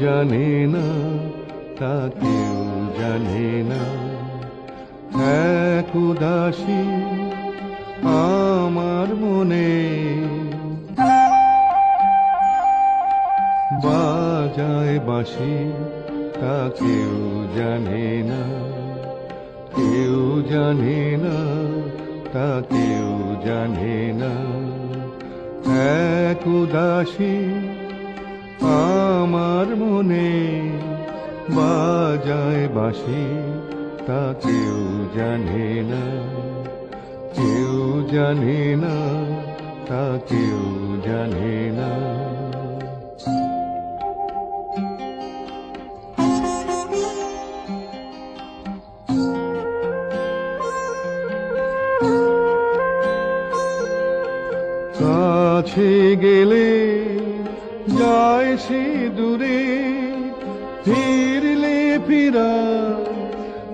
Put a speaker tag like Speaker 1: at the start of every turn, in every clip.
Speaker 1: জানে না, তা কেউ জানে না। এক আমার মনে বাজায় বাসি তা কেউ জানে না। কেউ জানে না, তা কেউ জানে না। এক আমার মনে বাজায় বাঁশি, তা কেউ জানে না। কেউ জানে না, তা কেউ জানে না। কাছে গেলে যায় সে দূরে, ফিরলে ফিরা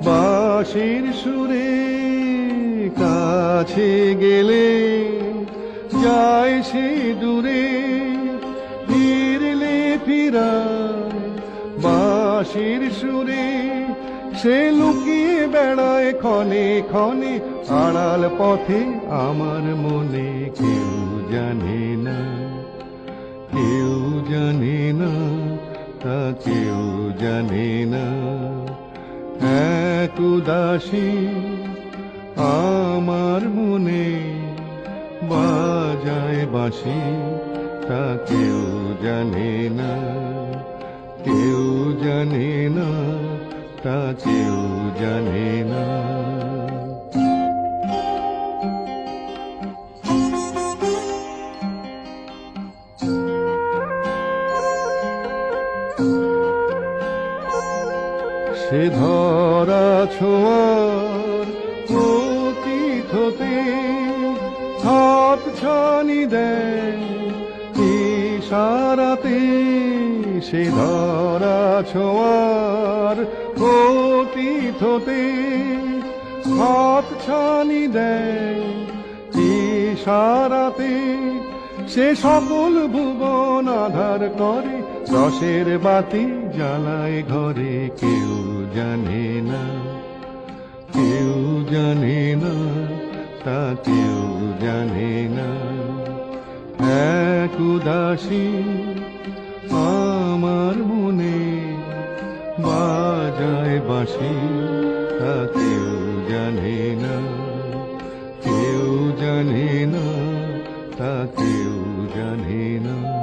Speaker 1: বাঁশির সুরে কাছে গেলে। যায় সে দূরে, ফিরলে ফিরা বাঁশির সুরে। সে লুকিয়ে বেড়ায় ক্ষণে ক্ষণে, আড়াল পথে আমার মনে কেউ জানে না। জানে না, তা কেউ জানে না। এক উদাসী আমার মনে বাজায় বাসি তা কেউ জানে না। কেউ জানে না, তা কেউ জানে না। সে ধরা ছোঁয়ার অতীত হতে ছানি দেয় ইশারাতে। সে ধরা ছোঁয়ার অতীত হতে হাত ছানি দেয় ইশারাতে। সে সকল ভুবন আধার করে রসের বাতি জ্বালায় ঘরে কেউ জানে না, কেউ জানে না, তা কেউ জানে না। এক উদাসী আমার মনে বাজায় বাঁশি, তা কেউ জানে না, কেউ জানে না, তা কেউ জানে না।